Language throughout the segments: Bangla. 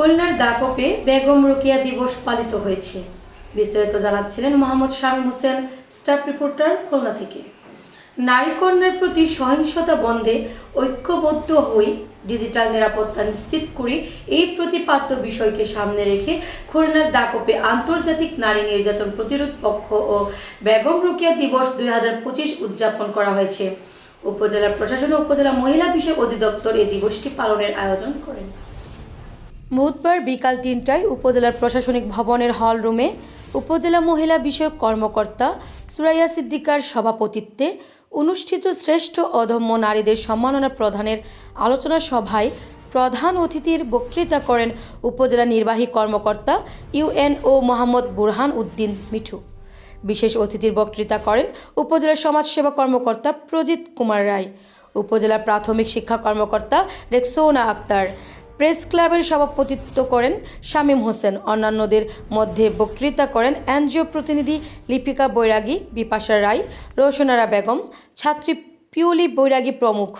খুলনার দাকপে বেগম রোকেয়া দিবস পালিত হয়েছে। বিস্তারিত জানাচ্ছিলেন মোহাম্মদ শামীম হোসেন, স্টাফ রিপোর্টার খুলনা থেকে। নারী কন্যার প্রতি সহিংসতা বন্ধে ঐক্যবদ্ধ হয়ে ডিজিটাল নিরাপত্তা নিশ্চিত করে এই প্রতিপাদ্য বিষয়কে সামনে রেখে খুলনার দাকপে আন্তর্জাতিক নারী নির্যাতন প্রতিরোধ পক্ষ ও বেগম রোকেয়া দিবস দুই হাজার পঁচিশ উদযাপন করা হয়েছে। উপজেলা প্রশাসন উপজেলা মহিলা বিষয় অধিদপ্তর এই দিবসটি পালনের আয়োজন করেন। বুধবার বিকাল তিনটায় উপজেলার প্রশাসনিক ভবনের হল রুমে উপজেলা মহিলা বিষয়ক কর্মকর্তা সুরাইয়া সিদ্দিকার সভাপতিত্বে অনুষ্ঠিত শ্রেষ্ঠ অদম্য নারীদের সম্মাননা প্রদানের আলোচনা সভায় প্রধান অতিথির বক্তৃতা করেন উপজেলা নির্বাহী কর্মকর্তা ইউএনও মোহাম্মদ বুরহান উদ্দিন মিঠু। বিশেষ অতিথির বক্তৃতা করেন উপজেলা সমাজসেবা কর্মকর্তা প্রজিত কুমার রায়, উপজেলা প্রাথমিক শিক্ষা কর্মকর্তা রেক্সোনা আক্তার প্রেস ক্লাবের সভাপতিত্ব করেন শামীম হোসেন। অন্যান্যদের মধ্যে বক্তৃতা করেন এনজিও প্রতিনিধি লিপিকা বৈরাগী, বিপাশা রায়, রোশনারা বেগম, ছাত্রী পিউলি বৈরাগী প্রমুখ।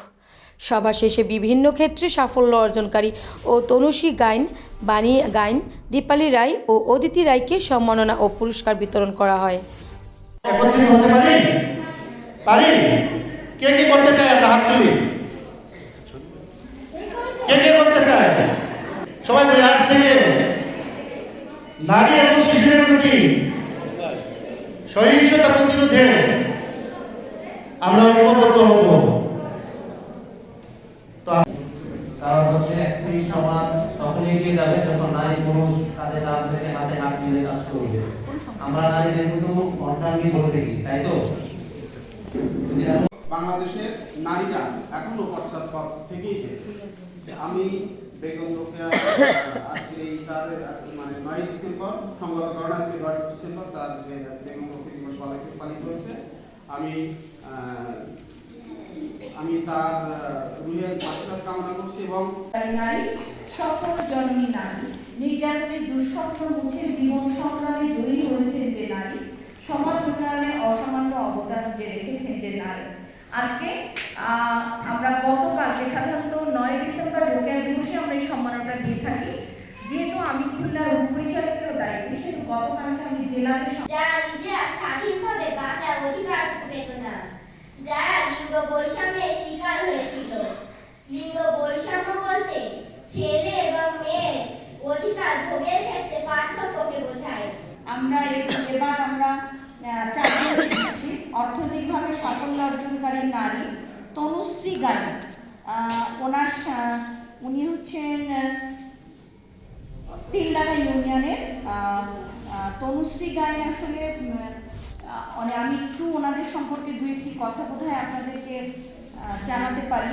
সভা শেষে বিভিন্ন ক্ষেত্রে সাফল্য অর্জনকারী ও তনুষী গাইন, বাণী গাইন, দীপালি রায় ও অদিতি রায়কে সম্মাননা ও পুরস্কার বিতরণ করা হয়। কে কে করতে চায় আমরা হাত তুলি কে কে করতে চায় সবাই বলি আজ থেকে নারী এবং শিশুদের প্রতি সহিংসতা প্রতিরোধে আমরা ঐক্যবদ্ধ হব। কারণ হচ্ছে একটি সমাজ তখনই এগিয়ে যাবে যখন নারী পুরুষ তাদের হাত থেকে হাতে হাত মিলে কাজ করবে। আমরা নারীদের কিন্তু অর্ধাঙ্গী বলে থাকি তাই তো? বাংলাদেশের নারীরা এখনও পশ্চাৎপদ থেকেই আমি বেগম রোকেয়া আজকে তার মানে নয় ডিসেম্বর সংগত কারণে আজকে নয় ডিসেম্বর, তার বেগম রোকেয়া দিবস পালিত হয়েছে। আমি আমি তার রুহের মাস্টার কামনা করছি এবং নারী, সফল জননী নারী, নির্যাতনের দুঃস্বপ্ন মুছে জীবন সংগ্রামে জয়ী হয়েছেন যে নারী। সমাজ উন্নয়নে অসামান্য অবদান যে রেখেছেন যে নারী। আজকে আমরা গতকালকে সাধারণত নয় ডিসেম্বর রোকেয়া দিবসে আমরা এই সম্মাননাটা দিয়ে থাকি। যেহেতু আমি খুলনার দায়িত্ব সেহেতু গতকালকে আমি জেলাতে স্বাধীনভাবে বাঁচার অধিকার পেত না যারা লিঙ্গ বৈষম্যের শিকার হয়েছিল। লিঙ্গ বৈষম্য বলতে ছেলে এবং মেয়ের অধিকার ভোগের ক্ষেত্রে পার্থক্যকে বোঝায়। আমরা এবার আমরা চাকরি অর্থনৈতিকভাবে সাফল্য অর্জনকারী নারী তনুশ্রী গায়ন। ওনার উনি হচ্ছেন আহ, ইউনিয়নের তনুশ্রী গায়ন আসলে আমি একটু ওনাদের সম্পর্কে দু একটি কথা বোধহয় আপনাদেরকে জানাতে পারি।